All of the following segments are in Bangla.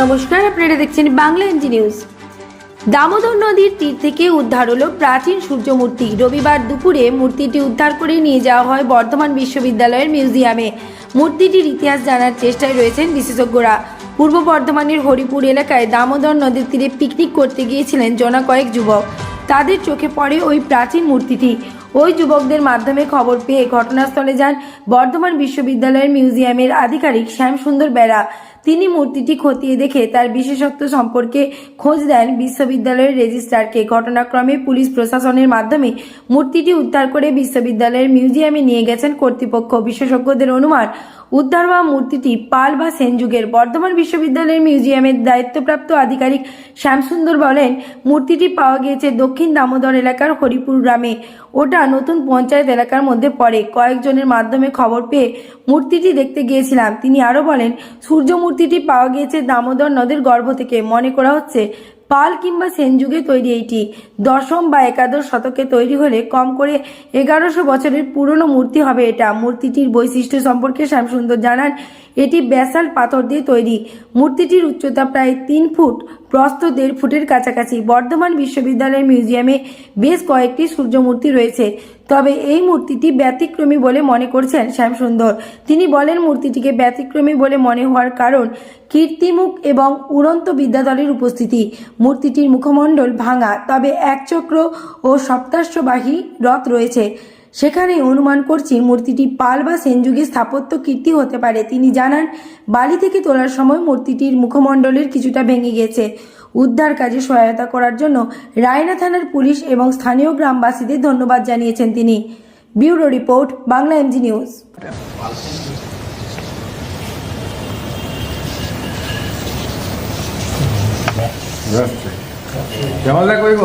নমস্কার, আপনারা দেখছেন বাংলা এমজি নিউজ। দামোদর নদীর তীর থেকে উদ্ধার হলো প্রাচীন সূর্য মূর্তি রবিবার দুপুরে মূর্তিটি উদ্ধার করে নিয়ে যাওয়া হয় বর্ধমান বিশ্ববিদ্যালয়ের মিউজিয়ামে। মূর্তিটির ইতিহাস জানার চেষ্টায় রয়েছেন বিশেষজ্ঞরা। পূর্ব বর্ধমানের হরিপুর এলাকায় দামোদর নদীর তীরে পিকনিক করতে গিয়েছিলেন জনা কয়েক যুবক। তাদের চোখে পড়ে ওই প্রাচীন মূর্তিটি। ওই যুবকদের মাধ্যমে খবর পেয়ে ঘটনাস্থলে যান বর্ধমান বিশ্ববিদ্যালয়ের মিউজিয়ামের আধিকারিক শ্যামসুন্দর বেড়া। তিনি মূর্তিটি খতিয়ে দেখে তার বিশেষত্ব সম্পর্কে খোঁজ দেন বিশ্ববিদ্যালয়ের রেজিস্ট্রারকে। ঘটনাক্রমে পুলিশ প্রশাসনের মাধ্যমে মূর্তিটি উদ্ধার করে বিশ্ববিদ্যালয়ের মিউজিয়ামে নিয়ে গেছেন কর্তৃপক্ষ। বিশেষজ্ঞদের অনুমান, উদ্ধার হওয়া মূর্তিটি পাল বা সেন যুগের। বর্ধমান বিশ্ববিদ্যালয়ের মিউজিয়ামের দায়িত্বপ্রাপ্ত আধিকারিক শ্যামসুন্দর বলেন, মূর্তিটি পাওয়া গিয়েছে দক্ষিণ দামোদর এলাকার হরিপুর গ্রামে। ওটা নতুন পঞ্চায়েত এলাকার মধ্যে পড়ে। কয়েকজনের মাধ্যমে খবর পেয়ে মূর্তিটি দেখতে গিয়েছিলাম। তিনি আরও বলেন সূর্য মূর্তিটি পাওয়া গিয়েছে দামোদর নদের গর্ভ থেকে। মনে করা হচ্ছে, পাল কিংবা সেন যুগে তৈরি এইটি। দশম বা একাদশ শতকে তৈরি হলে কম করে এগারোশো বছরের পুরনো মূর্তি হবে এটা। মূর্তিটির বৈশিষ্ট্য সম্পর্কে শ্যামসুন্দর জানান, এটি ব্যাসাল পাথর দিয়ে তৈরি। মূর্তিটির উচ্চতা প্রায় তিন ফুট। প্রস্থ দেড় ফুটের কাছাকাছি। বর্ধমান বিশ্ববিদ্যালয়ের মিউজিয়ামে বেশ কয়েকটি সূর্য মূর্তি রয়েছে। তবে এই মূর্তিটি ব্যতিক্রমী বলে মনে করছেন শ্যামসুন্দর। তিনি বলেন, মূর্তিটিকে ব্যতিক্রমী বলে মনে হওয়ার কারণ কীর্তিমুখ এবং উড়ন্ত বিদ্যাধরের উপস্থিতি। মূর্তিটির মুখমণ্ডল ভাঙা, তবে একচক্র ও সপ্তাশ্ববাহী রথ রয়েছে। সেখানে অনুমান করছি মূর্তিটি পাল বা সেনযুগের স্থাপত্য কীর্তি হতে পারে। তিনি জানান, বালি থেকে তোলার সময় মূর্তিটির মুখমণ্ডলের কিছুটা ভেঙে গেছে। উদ্ধার কাজে সহায়তা করার জন্য রায়না থানার পুলিশ এবং স্থানীয় গ্রামবাসীদের ধন্যবাদ জানিয়েছেন তিনি। Bureau report, Bangla MG news. জামালদা কইব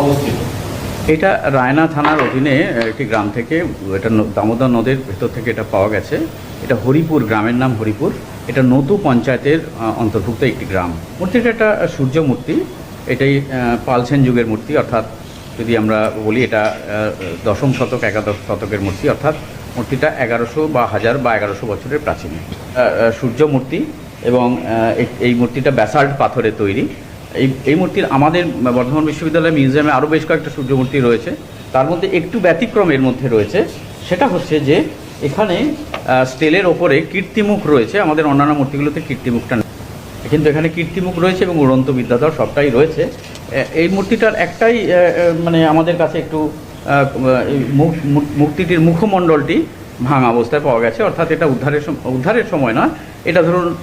অবস্থিত। এটা রায়না থানার অধীনে একটি গ্রাম থেকে, এটা দামোদর নদীর ভেতর থেকে এটা পাওয়া গেছে। এটা হরিপুর, গ্রামের নাম হরিপুর। এটা নতু পঞ্চায়েতের অন্তর্ভুক্ত একটি গ্রাম। মূর্তিটা একটা সূর্য মূর্তি এটাই পালসেন যুগের মূর্তি, অর্থাৎ যদি আমরা বলি এটা দশম শতক, একাদশ শতকের মূর্তি, অর্থাৎ মূর্তিটা এগারোশো বা হাজার বা এগারোশো বছরের প্রাচীন। সূর্য মূর্তি এবং এই- মূর্তিটা ব্যাসাল্ট পাথরে তৈরি। এই এই মূর্তির আমাদের বর্ধমান বিশ্ববিদ্যালয় মিউজিয়ামে আরও বেশ কয়েকটা সূর্য মূর্তি রয়েছে। তার মধ্যে একটু ব্যতিক্রম এর মধ্যে রয়েছে। সেটা হচ্ছে যে, এখানে স্টেলের ওপরে কীর্তিমুখ রয়েছে। আমাদের অন্যান্য মূর্তিগুলোতে কীর্তিমুখটা। কিন্তু এখানে কীর্তিমুখ রয়েছে এবং উড়ন্ত বিদ্যাধর সবটাই রয়েছে। এই মূর্তিটার একটাই মানে আমাদের কাছে একটু মুখ- মূর্তিটির মুখমণ্ডলটি ভাঙা অবস্থায় পাওয়া গেছে। অর্থাৎ এটা উদ্ধারের উদ্ধারের সময় না এটা ধরুন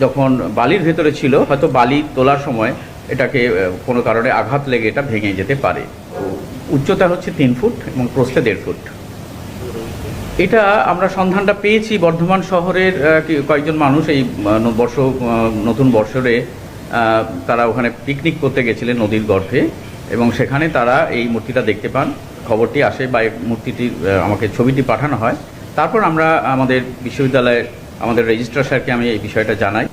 যখন বালির ভেতরে ছিল, হয়তো বালি তোলার সময় এটাকে কোনো কারণে আঘাত লেগে এটা ভেঙে যেতে পারে। উচ্চতা হচ্ছে তিন ফুট এবং প্রস্থে দেড় ফুট। এটা আমরা সন্ধানটা পেয়েছি বর্ধমান শহরের কয়েকজন মানুষ এই বর্ষ নতুন বর্ষরে তারা ওখানে পিকনিক করতে গেছিলেন নদীর গর্ভে এবং সেখানে তারা এই মূর্তিটা দেখতে পান। খবরটি আসে বা এই মূর্তিটির আমাকে ছবিটি পাঠানো হয়। তারপর আমরা আমাদের বিশ্ববিদ্যালয়ের, আমাদের রেজিস্ট্রার স্যারকে আমি এই বিষয়টা জানাই।